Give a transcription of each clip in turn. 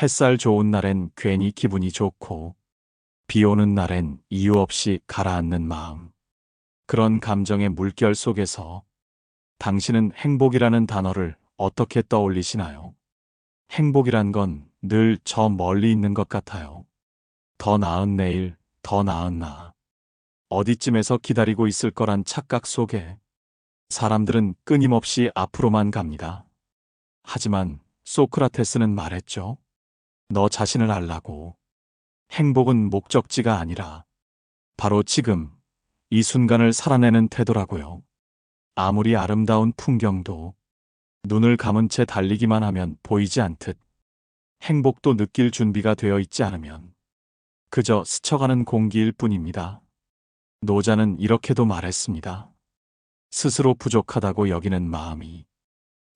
햇살 좋은 날엔 괜히 기분이 좋고, 비 오는 날엔 이유 없이 가라앉는 마음. 그런 감정의 물결 속에서 당신은 행복이라는 단어를 어떻게 떠올리시나요? 행복이란 건 늘 저 멀리 있는 것 같아요. 더 나은 내일, 더 나은 나. 어디쯤에서 기다리고 있을 거란 착각 속에 사람들은 끊임없이 앞으로만 갑니다. 하지만 소크라테스는 말했죠. 너 자신을 알라고. 행복은 목적지가 아니라 바로 지금 이 순간을 살아내는 태도라고요. 아무리 아름다운 풍경도 눈을 감은 채 달리기만 하면 보이지 않듯 행복도 느낄 준비가 되어 있지 않으면 그저 스쳐가는 공기일 뿐입니다. 노자는 이렇게도 말했습니다. 스스로 부족하다고 여기는 마음이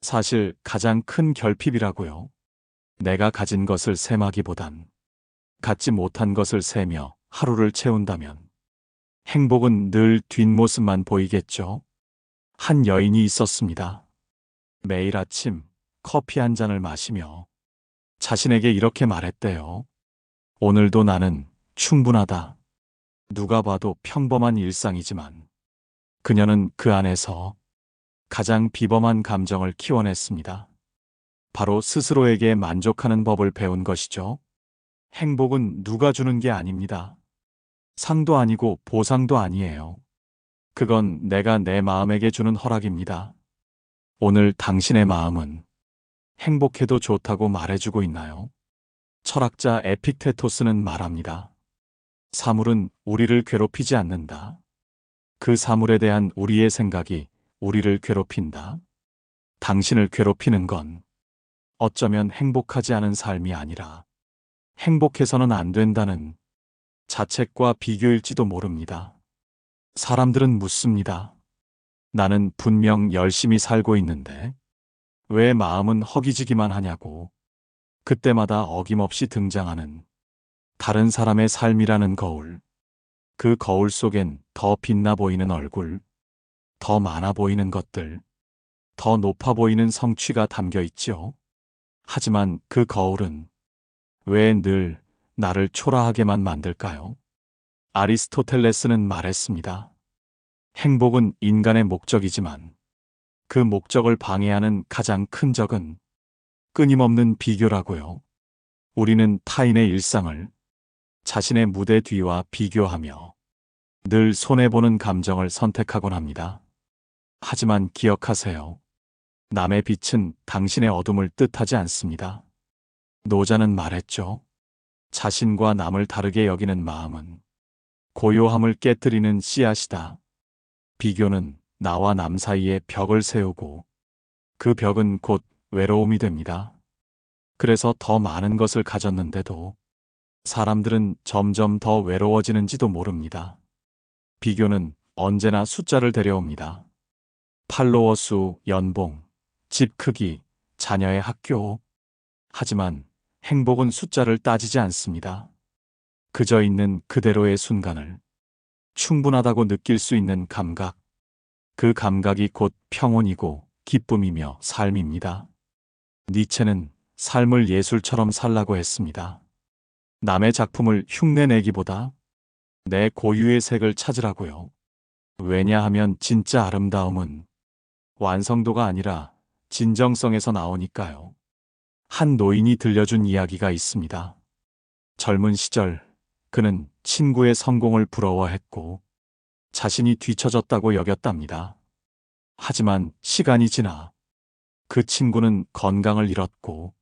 사실 가장 큰 결핍이라고요. 내가 가진 것을 셈하기보단 갖지 못한 것을 세며 하루를 채운다면 행복은 늘 뒷모습만 보이겠죠. 한 여인이 있었습니다. 매일 아침 커피 한 잔을 마시며 자신에게 이렇게 말했대요. 오늘도 나는 충분하다. 누가 봐도 평범한 일상이지만 그녀는 그 안에서 가장 비범한 감정을 키워냈습니다. 바로 스스로에게 만족하는 법을 배운 것이죠. 행복은 누가 주는 게 아닙니다. 상도 아니고 보상도 아니에요. 그건 내가 내 마음에게 주는 허락입니다. 오늘 당신의 마음은 행복해도 좋다고 말해주고 있나요? 철학자 에픽테토스는 말합니다. 사물은 우리를 괴롭히지 않는다. 그 사물에 대한 우리의 생각이 우리를 괴롭힌다. 당신을 괴롭히는 건 어쩌면 행복하지 않은 삶이 아니라 행복해서는 안 된다는 자책과 비교일지도 모릅니다. 사람들은 묻습니다. 나는 분명 열심히 살고 있는데 왜 마음은 허기지기만 하냐고. 그때마다 어김없이 등장하는 다른 사람의 삶이라는 거울. 그 거울 속엔 더 빛나 보이는 얼굴, 더 많아 보이는 것들, 더 높아 보이는 성취가 담겨 있지요. 하지만 그 거울은 왜 늘 나를 초라하게만 만들까요? 아리스토텔레스는 말했습니다. 행복은 인간의 목적이지만 그 목적을 방해하는 가장 큰 적은 끊임없는 비교라고요. 우리는 타인의 일상을 자신의 무대 뒤와 비교하며 늘 손해보는 감정을 선택하곤 합니다. 하지만 기억하세요. 남의 빛은 당신의 어둠을 뜻하지 않습니다. 노자는 말했죠. 자신과 남을 다르게 여기는 마음은 고요함을 깨뜨리는 씨앗이다. 비교는 나와 남 사이에 벽을 세우고 그 벽은 곧 외로움이 됩니다. 그래서 더 많은 것을 가졌는데도 사람들은 점점 더 외로워지는지도 모릅니다. 비교는 언제나 숫자를 데려옵니다. 팔로워 수, 연봉, 집 크기, 자녀의 학교. 하지만 행복은 숫자를 따지지 않습니다. 그저 있는 그대로의 순간을 충분하다고 느낄 수 있는 감각. 그 감각이 곧 평온이고 기쁨이며 삶입니다. 니체는 삶을 예술처럼 살라고 했습니다. 남의 작품을 흉내내기보다 내 고유의 색을 찾으라고요. 왜냐하면 진짜 아름다움은 완성도가 아니라 진정성에서 나오니까요. 한 노인이 들려준 이야기가 있습니다. 젊은 시절 그는 친구의 성공을 부러워했고 자신이 뒤처졌다고 여겼답니다. 하지만 시간이 지나 그 친구는 건강을 잃었고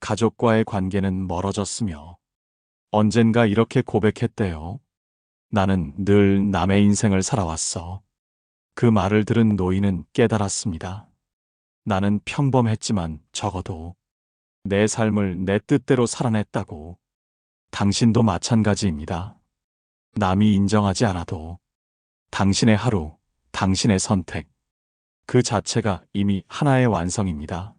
가족과의 관계는 멀어졌으며 언젠가 이렇게 고백했대요. 나는 늘 남의 인생을 살아왔어. 그 말을 들은 노인은 깨달았습니다. 나는 평범했지만 적어도 내 삶을 내 뜻대로 살아냈다고. 당신도 마찬가지입니다. 남이 인정하지 않아도 당신의 하루, 당신의 선택, 그 자체가 이미 하나의 완성입니다.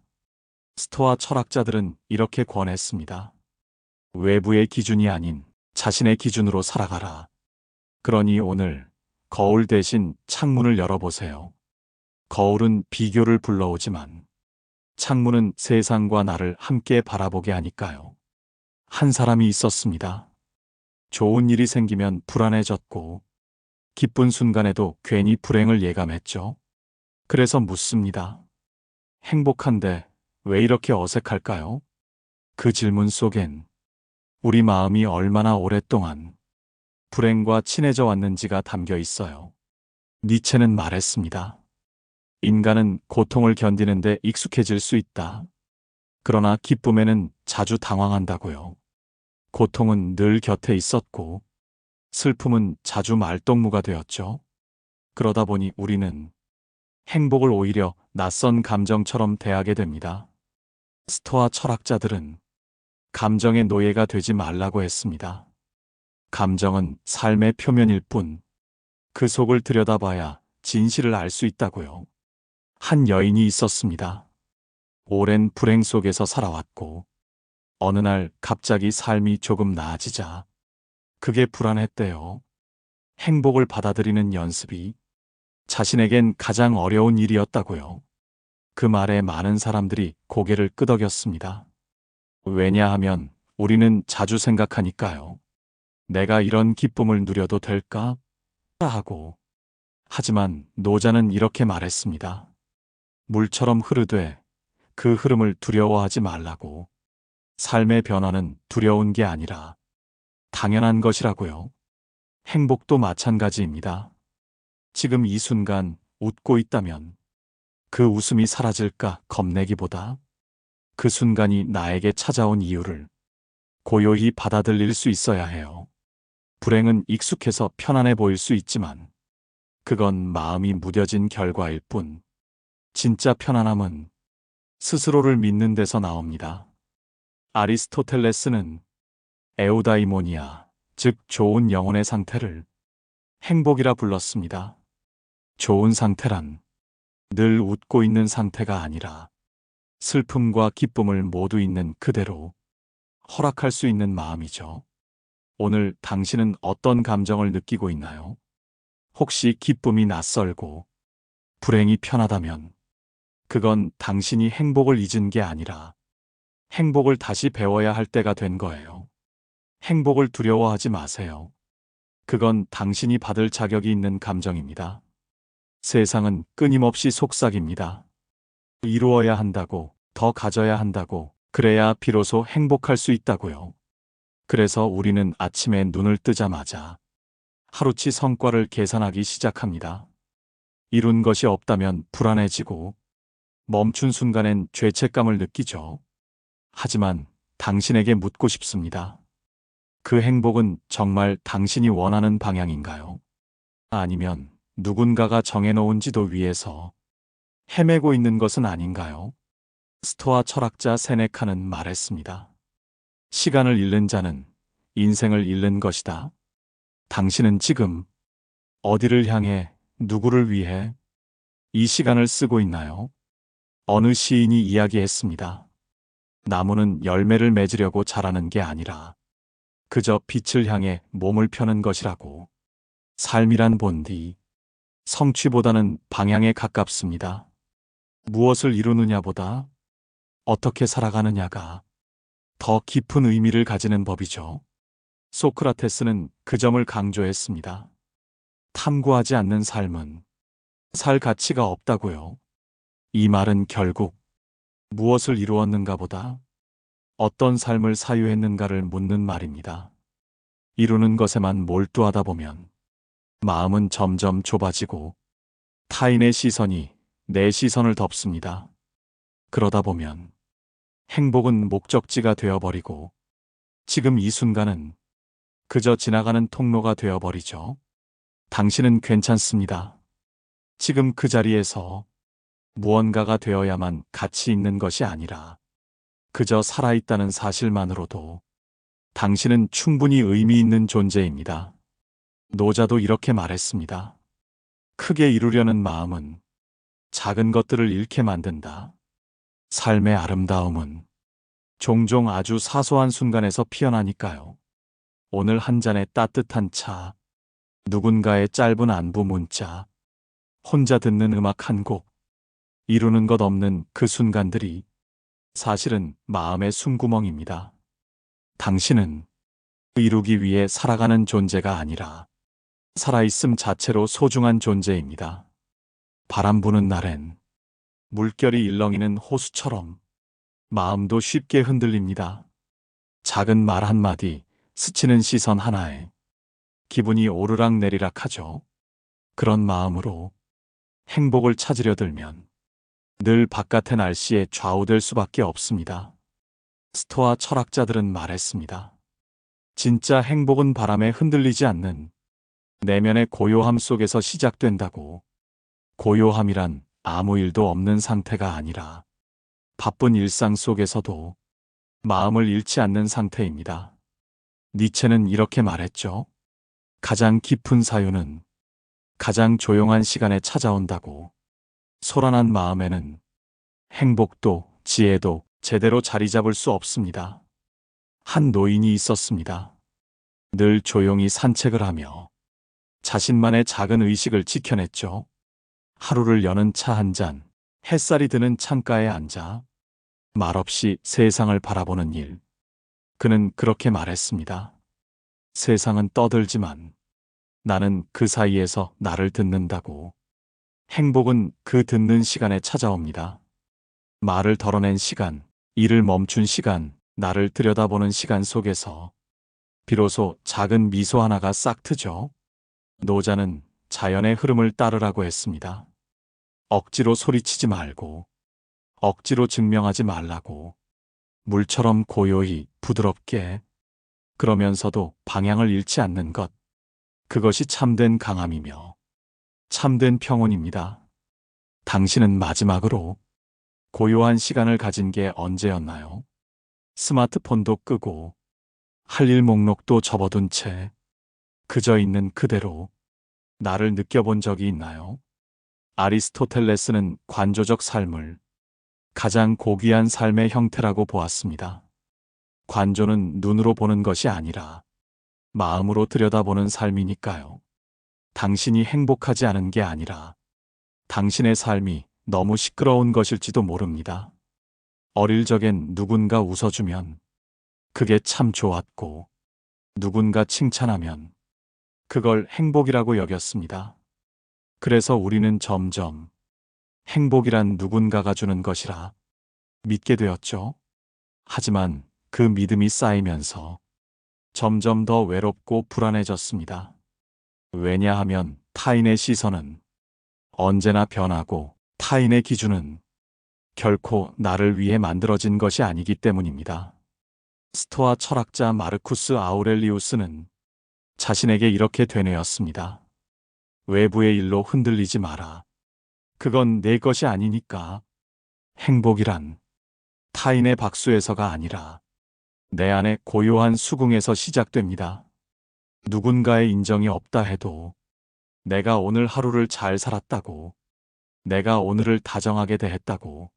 스토아 철학자들은 이렇게 권했습니다. 외부의 기준이 아닌 자신의 기준으로 살아가라. 그러니 오늘 거울 대신 창문을 열어보세요. 거울은 비교를 불러오지만 창문은 세상과 나를 함께 바라보게 하니까요. 한 사람이 있었습니다. 좋은 일이 생기면 불안해졌고, 기쁜 순간에도 괜히 불행을 예감했죠. 그래서 묻습니다. 행복한데 왜 이렇게 어색할까요? 그 질문 속엔 우리 마음이 얼마나 오랫동안 불행과 친해져 왔는지가 담겨 있어요. 니체는 말했습니다. 인간은 고통을 견디는데 익숙해질 수 있다. 그러나 기쁨에는 자주 당황한다고요. 고통은 늘 곁에 있었고, 슬픔은 자주 말동무가 되었죠. 그러다 보니 우리는 행복을 오히려 낯선 감정처럼 대하게 됩니다. 스토아 철학자들은 감정의 노예가 되지 말라고 했습니다. 감정은 삶의 표면일 뿐, 그 속을 들여다봐야 진실을 알 수 있다고요. 한 여인이 있었습니다. 오랜 불행 속에서 살아왔고, 어느 날 갑자기 삶이 조금 나아지자, 그게 불안했대요. 행복을 받아들이는 연습이 자신에겐 가장 어려운 일이었다고요. 그 말에 많은 사람들이 고개를 끄덕였습니다. 왜냐하면 우리는 자주 생각하니까요. 내가 이런 기쁨을 누려도 될까? 하고. 하지만 노자는 이렇게 말했습니다. 물처럼 흐르되 그 흐름을 두려워하지 말라고. 삶의 변화는 두려운 게 아니라 당연한 것이라고요. 행복도 마찬가지입니다. 지금 이 순간 웃고 있다면 그 웃음이 사라질까 겁내기보다 그 순간이 나에게 찾아온 이유를 고요히 받아들일 수 있어야 해요. 불행은 익숙해서 편안해 보일 수 있지만 그건 마음이 무뎌진 결과일 뿐 진짜 편안함은 스스로를 믿는 데서 나옵니다. 아리스토텔레스는 에우다이모니아, 즉 좋은 영혼의 상태를 행복이라 불렀습니다. 좋은 상태란 늘 웃고 있는 상태가 아니라 슬픔과 기쁨을 모두 있는 그대로 허락할 수 있는 마음이죠. 오늘 당신은 어떤 감정을 느끼고 있나요? 혹시 기쁨이 낯설고 불행이 편하다면 그건 당신이 행복을 잊은 게 아니라 행복을 다시 배워야 할 때가 된 거예요. 행복을 두려워하지 마세요. 그건 당신이 받을 자격이 있는 감정입니다. 세상은 끊임없이 속삭입니다. 이루어야 한다고, 더 가져야 한다고, 그래야 비로소 행복할 수 있다고요. 그래서 우리는 아침에 눈을 뜨자마자 하루치 성과를 계산하기 시작합니다. 이룬 것이 없다면 불안해지고 멈춘 순간엔 죄책감을 느끼죠. 하지만 당신에게 묻고 싶습니다. 그 행복은 정말 당신이 원하는 방향인가요? 아니면 누군가가 정해놓은 지도 위에서 헤매고 있는 것은 아닌가요? 스토아 철학자 세네카는 말했습니다. 시간을 잃는 자는 인생을 잃는 것이다. 당신은 지금 어디를 향해 누구를 위해 이 시간을 쓰고 있나요? 어느 시인이 이야기했습니다. 나무는 열매를 맺으려고 자라는 게 아니라 그저 빛을 향해 몸을 펴는 것이라고. 삶이란 본디 성취보다는 방향에 가깝습니다. 무엇을 이루느냐보다 어떻게 살아가느냐가 더 깊은 의미를 가지는 법이죠. 소크라테스는 그 점을 강조했습니다. 탐구하지 않는 삶은 살 가치가 없다고요. 이 말은 결국 무엇을 이루었는가 보다 어떤 삶을 사유했는가를 묻는 말입니다. 이루는 것에만 몰두하다 보면 마음은 점점 좁아지고 타인의 시선이 내 시선을 덮습니다. 그러다 보면 행복은 목적지가 되어버리고 지금 이 순간은 그저 지나가는 통로가 되어버리죠. 당신은 괜찮습니다. 지금 그 자리에서 무언가가 되어야만 가치 있는 것이 아니라 그저 살아있다는 사실만으로도 당신은 충분히 의미 있는 존재입니다. 노자도 이렇게 말했습니다. 크게 이루려는 마음은 작은 것들을 잃게 만든다. 삶의 아름다움은 종종 아주 사소한 순간에서 피어나니까요. 오늘 한 잔의 따뜻한 차, 누군가의 짧은 안부 문자, 혼자 듣는 음악 한 곡, 이루는 것 없는 그 순간들이 사실은 마음의 숨구멍입니다. 당신은 이루기 위해 살아가는 존재가 아니라 살아있음 자체로 소중한 존재입니다. 바람 부는 날엔 물결이 일렁이는 호수처럼 마음도 쉽게 흔들립니다. 작은 말 한마디, 스치는 시선 하나에 기분이 오르락 내리락 하죠. 그런 마음으로 행복을 찾으려 들면 늘 바깥의 날씨에 좌우될 수밖에 없습니다. 스토아 철학자들은 말했습니다. 진짜 행복은 바람에 흔들리지 않는 내면의 고요함 속에서 시작된다고. 고요함이란 아무 일도 없는 상태가 아니라 바쁜 일상 속에서도 마음을 잃지 않는 상태입니다. 니체는 이렇게 말했죠. 가장 깊은 사유는 가장 조용한 시간에 찾아온다고. 소란한 마음에는 행복도 지혜도 제대로 자리 잡을 수 없습니다. 한 노인이 있었습니다. 늘 조용히 산책을 하며 자신만의 작은 의식을 지켜냈죠. 하루를 여는 차 한 잔, 햇살이 드는 창가에 앉아 말없이 세상을 바라보는 일. 그는 그렇게 말했습니다. 세상은 떠들지만 나는 그 사이에서 나를 듣는다고. 행복은 그 듣는 시간에 찾아옵니다. 말을 덜어낸 시간, 일을 멈춘 시간, 나를 들여다보는 시간 속에서 비로소 작은 미소 하나가 싹 트죠. 노자는 자연의 흐름을 따르라고 했습니다. 억지로 소리치지 말고, 억지로 증명하지 말라고, 물처럼 고요히 부드럽게, 그러면서도 방향을 잃지 않는 것. 그것이 참된 강함이며, 참된 평온입니다. 당신은 마지막으로 고요한 시간을 가진 게 언제였나요? 스마트폰도 끄고, 할 일 목록도 접어둔 채, 그저 있는 그대로 나를 느껴본 적이 있나요? 아리스토텔레스는 관조적 삶을 가장 고귀한 삶의 형태라고 보았습니다. 관조는 눈으로 보는 것이 아니라 마음으로 들여다보는 삶이니까요. 당신이 행복하지 않은 게 아니라 당신의 삶이 너무 시끄러운 것일지도 모릅니다. 어릴 적엔 누군가 웃어주면 그게 참 좋았고 누군가 칭찬하면 그걸 행복이라고 여겼습니다. 그래서 우리는 점점 행복이란 누군가가 주는 것이라 믿게 되었죠. 하지만 그 믿음이 쌓이면서 점점 더 외롭고 불안해졌습니다. 왜냐하면 타인의 시선은 언제나 변하고 타인의 기준은 결코 나를 위해 만들어진 것이 아니기 때문입니다. 스토아 철학자 마르쿠스 아우렐리우스는 자신에게 이렇게 되뇌었습니다. 외부의 일로 흔들리지 마라. 그건 내 것이 아니니까. 행복이란 타인의 박수에서가 아니라 내 안의 고요한 수긍에서 시작됩니다. 누군가의 인정이 없다 해도 내가 오늘 하루를 잘 살았다고, 내가 오늘을 다정하게 대했다고,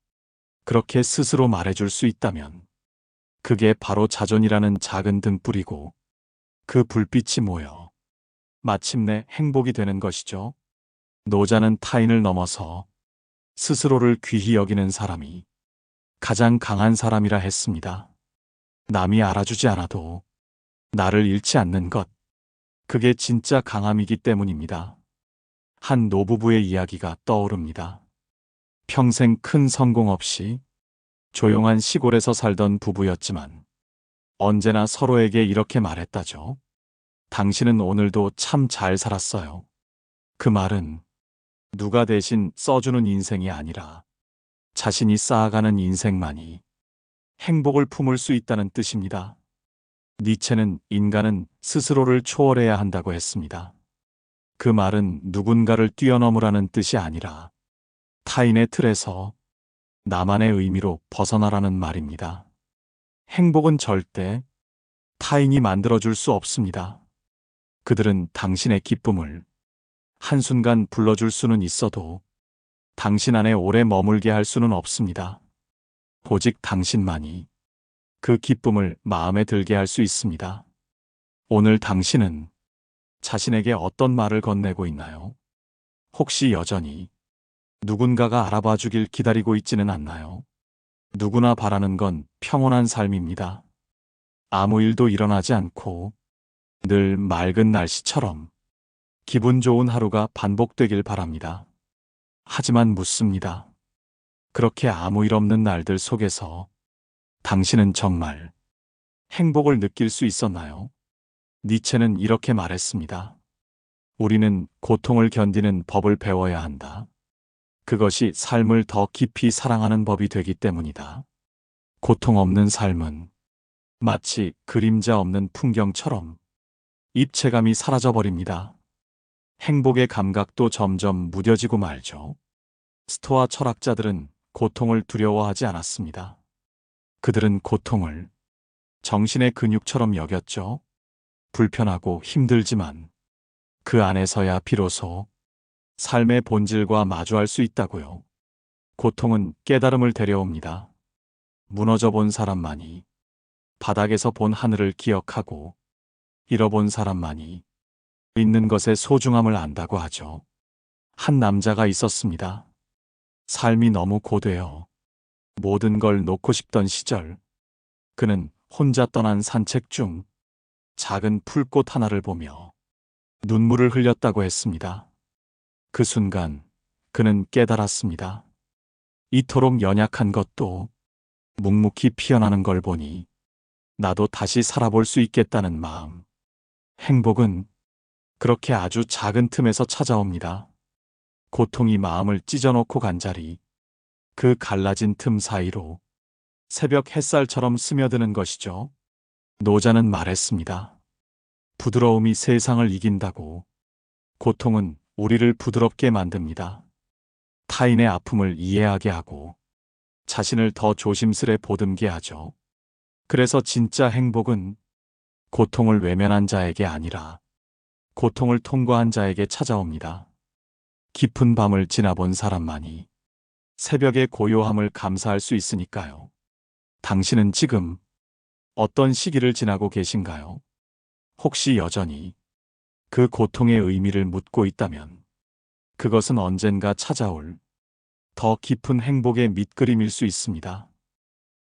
그렇게 스스로 말해줄 수 있다면, 그게 바로 자존이라는 작은 등불이고, 그 불빛이 모여 마침내 행복이 되는 것이죠. 노자는 타인을 넘어서 스스로를 귀히 여기는 사람이 가장 강한 사람이라 했습니다. 남이 알아주지 않아도 나를 잃지 않는 것. 그게 진짜 강함이기 때문입니다. 한 노부부의 이야기가 떠오릅니다. 평생 큰 성공 없이 조용한 시골에서 살던 부부였지만 언제나 서로에게 이렇게 말했다죠. 당신은 오늘도 참 잘 살았어요. 그 말은 누가 대신 써주는 인생이 아니라 자신이 쌓아가는 인생만이 행복을 품을 수 있다는 뜻입니다. 니체는 인간은 스스로를 초월해야 한다고 했습니다. 그 말은 누군가를 뛰어넘으라는 뜻이 아니라 타인의 틀에서 나만의 의미로 벗어나라는 말입니다. 행복은 절대 타인이 만들어줄 수 없습니다. 그들은 당신의 기쁨을 한순간 불러줄 수는 있어도 당신 안에 오래 머물게 할 수는 없습니다. 오직 당신만이 그 기쁨을 마음에 들게 할 수 있습니다. 오늘 당신은 자신에게 어떤 말을 건네고 있나요? 혹시 여전히 누군가가 알아봐 주길 기다리고 있지는 않나요? 누구나 바라는 건 평온한 삶입니다. 아무 일도 일어나지 않고 늘 맑은 날씨처럼 기분 좋은 하루가 반복되길 바랍니다. 하지만 묻습니다. 그렇게 아무 일 없는 날들 속에서 당신은 정말 행복을 느낄 수 있었나요? 니체는 이렇게 말했습니다. 우리는 고통을 견디는 법을 배워야 한다. 그것이 삶을 더 깊이 사랑하는 법이 되기 때문이다. 고통 없는 삶은 마치 그림자 없는 풍경처럼 입체감이 사라져버립니다. 행복의 감각도 점점 무뎌지고 말죠. 스토아 철학자들은 고통을 두려워하지 않았습니다. 그들은 고통을 정신의 근육처럼 여겼죠. 불편하고 힘들지만 그 안에서야 비로소 삶의 본질과 마주할 수 있다고요. 고통은 깨달음을 데려옵니다. 무너져 본 사람만이 바닥에서 본 하늘을 기억하고 잃어본 사람만이 있는 것의 소중함을 안다고 하죠. 한 남자가 있었습니다. 삶이 너무 고되어 모든 걸 놓고 싶던 시절, 그는 혼자 떠난 산책 중 작은 풀꽃 하나를 보며 눈물을 흘렸다고 했습니다. 그 순간 그는 깨달았습니다. 이토록 연약한 것도 묵묵히 피어나는 걸 보니 나도 다시 살아볼 수 있겠다는 마음. 행복은 그렇게 아주 작은 틈에서 찾아옵니다. 고통이 마음을 찢어놓고 간 자리, 그 갈라진 틈 사이로 새벽 햇살처럼 스며드는 것이죠. 노자는 말했습니다. 부드러움이 세상을 이긴다고. 고통은 우리를 부드럽게 만듭니다. 타인의 아픔을 이해하게 하고 자신을 더 조심스레 보듬게 하죠. 그래서 진짜 행복은 고통을 외면한 자에게 아니라 고통을 통과한 자에게 찾아옵니다. 깊은 밤을 지나본 사람만이 새벽의 고요함을 감사할 수 있으니까요. 당신은 지금 어떤 시기를 지나고 계신가요? 혹시 여전히 그 고통의 의미를 묻고 있다면 그것은 언젠가 찾아올 더 깊은 행복의 밑그림일 수 있습니다.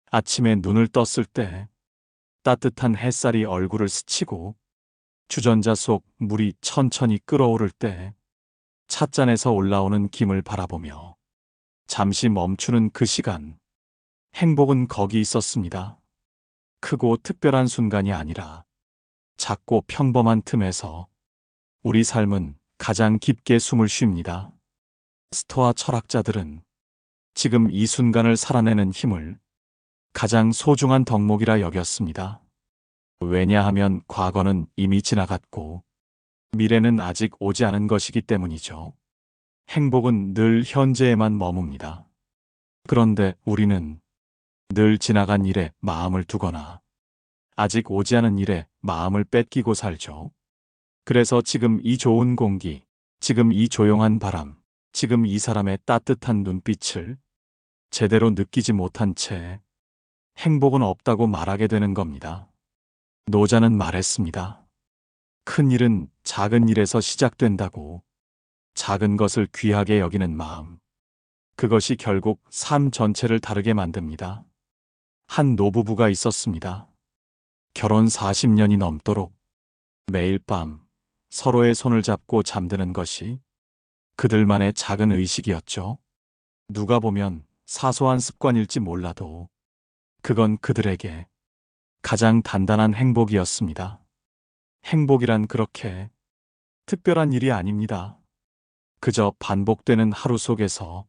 아침에 눈을 떴을 때 따뜻한 햇살이 얼굴을 스치고 주전자 속 물이 천천히 끓어오를 때 찻잔에서 올라오는 김을 바라보며 잠시 멈추는 그 시간. 행복은 거기 있었습니다. 크고 특별한 순간이 아니라 작고 평범한 틈에서 우리 삶은 가장 깊게 숨을 쉽니다. 스토아 철학자들은 지금 이 순간을 살아내는 힘을 가장 소중한 덕목이라 여겼습니다. 왜냐하면 과거는 이미 지나갔고 미래는 아직 오지 않은 것이기 때문이죠. 행복은 늘 현재에만 머뭅니다. 그런데 우리는 늘 지나간 일에 마음을 두거나 아직 오지 않은 일에 마음을 뺏기고 살죠. 그래서 지금 이 좋은 공기, 지금 이 조용한 바람, 지금 이 사람의 따뜻한 눈빛을 제대로 느끼지 못한 채 행복은 없다고 말하게 되는 겁니다. 노자는 말했습니다. 큰 일은 작은 일에서 시작된다고. 작은 것을 귀하게 여기는 마음. 그것이 결국 삶 전체를 다르게 만듭니다. 한 노부부가 있었습니다. 결혼 40년이 넘도록 매일 밤 서로의 손을 잡고 잠드는 것이 그들만의 작은 의식이었죠. 누가 보면 사소한 습관일지 몰라도 그건 그들에게 가장 단단한 행복이었습니다. 행복이란 그렇게 특별한 일이 아닙니다. 그저 반복되는 하루 속에서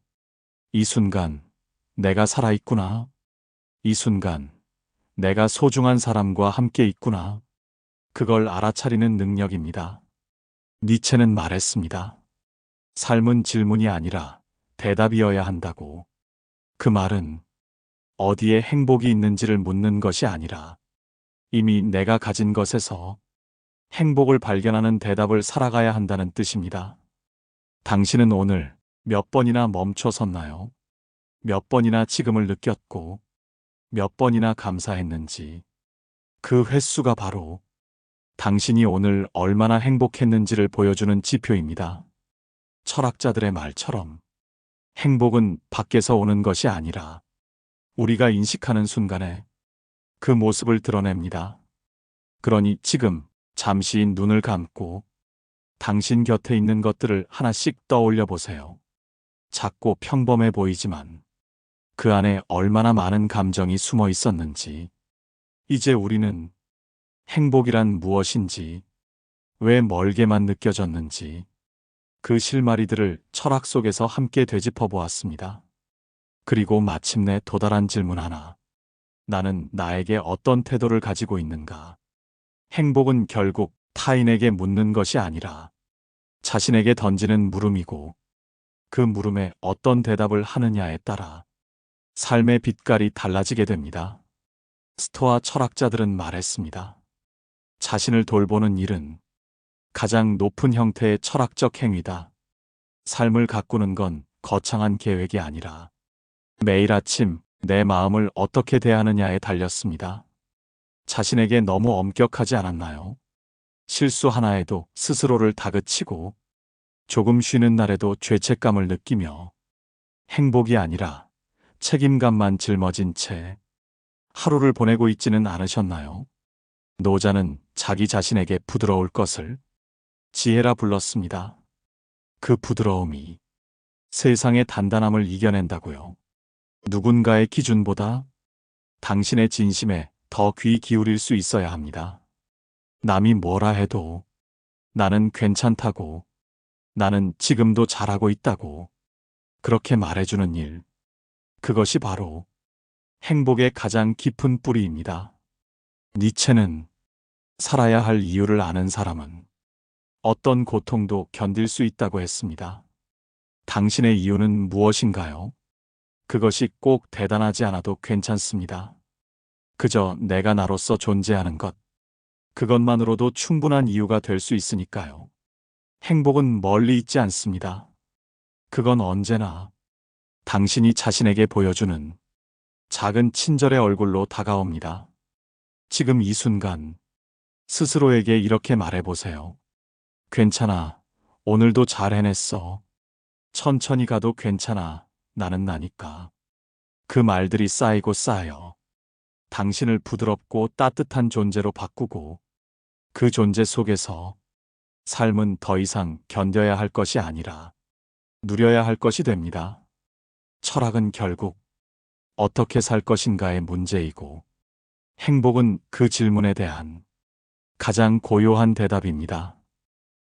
이 순간 내가 살아있구나. 이 순간 내가 소중한 사람과 함께 있구나. 그걸 알아차리는 능력입니다. 니체는 말했습니다. 삶은 질문이 아니라 대답이어야 한다고. 그 말은 어디에 행복이 있는지를 묻는 것이 아니라 이미 내가 가진 것에서 행복을 발견하는 대답을 살아가야 한다는 뜻입니다. 당신은 오늘 몇 번이나 멈춰 섰나요? 몇 번이나 지금을 느꼈고 몇 번이나 감사했는지 그 횟수가 바로 당신이 오늘 얼마나 행복했는지를 보여주는 지표입니다. 철학자들의 말처럼 행복은 밖에서 오는 것이 아니라 우리가 인식하는 순간에 그 모습을 드러냅니다. 그러니 지금 잠시 눈을 감고 당신 곁에 있는 것들을 하나씩 떠올려 보세요. 작고 평범해 보이지만 그 안에 얼마나 많은 감정이 숨어 있었는지, 이제 우리는 행복이란 무엇인지, 왜 멀게만 느껴졌는지, 그 실마리들을 철학 속에서 함께 되짚어 보았습니다. 그리고 마침내 도달한 질문 하나. 나는 나에게 어떤 태도를 가지고 있는가? 행복은 결국 타인에게 묻는 것이 아니라 자신에게 던지는 물음이고 그 물음에 어떤 대답을 하느냐에 따라 삶의 빛깔이 달라지게 됩니다. 스토아 철학자들은 말했습니다. 자신을 돌보는 일은 가장 높은 형태의 철학적 행위다. 삶을 가꾸는 건 거창한 계획이 아니라 매일 아침 내 마음을 어떻게 대하느냐에 달렸습니다. 자신에게 너무 엄격하지 않았나요? 실수 하나에도 스스로를 다그치고 조금 쉬는 날에도 죄책감을 느끼며 행복이 아니라 책임감만 짊어진 채 하루를 보내고 있지는 않으셨나요? 노자는 자기 자신에게 부드러울 것을 지혜라 불렀습니다. 그 부드러움이 세상의 단단함을 이겨낸다고요. 누군가의 기준보다 당신의 진심에 더 귀 기울일 수 있어야 합니다. 남이 뭐라 해도 나는 괜찮다고, 나는 지금도 잘하고 있다고, 그렇게 말해주는 일. 그것이 바로 행복의 가장 깊은 뿌리입니다. 니체는 살아야 할 이유를 아는 사람은 어떤 고통도 견딜 수 있다고 했습니다. 당신의 이유는 무엇인가요? 그것이 꼭 대단하지 않아도 괜찮습니다. 그저 내가 나로서 존재하는 것. 그것만으로도 충분한 이유가 될 수 있으니까요. 행복은 멀리 있지 않습니다. 그건 언제나 당신이 자신에게 보여주는 작은 친절의 얼굴로 다가옵니다. 지금 이 순간 스스로에게 이렇게 말해보세요. 괜찮아. 오늘도 잘 해냈어. 천천히 가도 괜찮아. 나는 나니까. 그 말들이 쌓이고 쌓여. 당신을 부드럽고 따뜻한 존재로 바꾸고 그 존재 속에서 삶은 더 이상 견뎌야 할 것이 아니라 누려야 할 것이 됩니다. 철학은 결국 어떻게 살 것인가의 문제이고 행복은 그 질문에 대한 가장 고요한 대답입니다.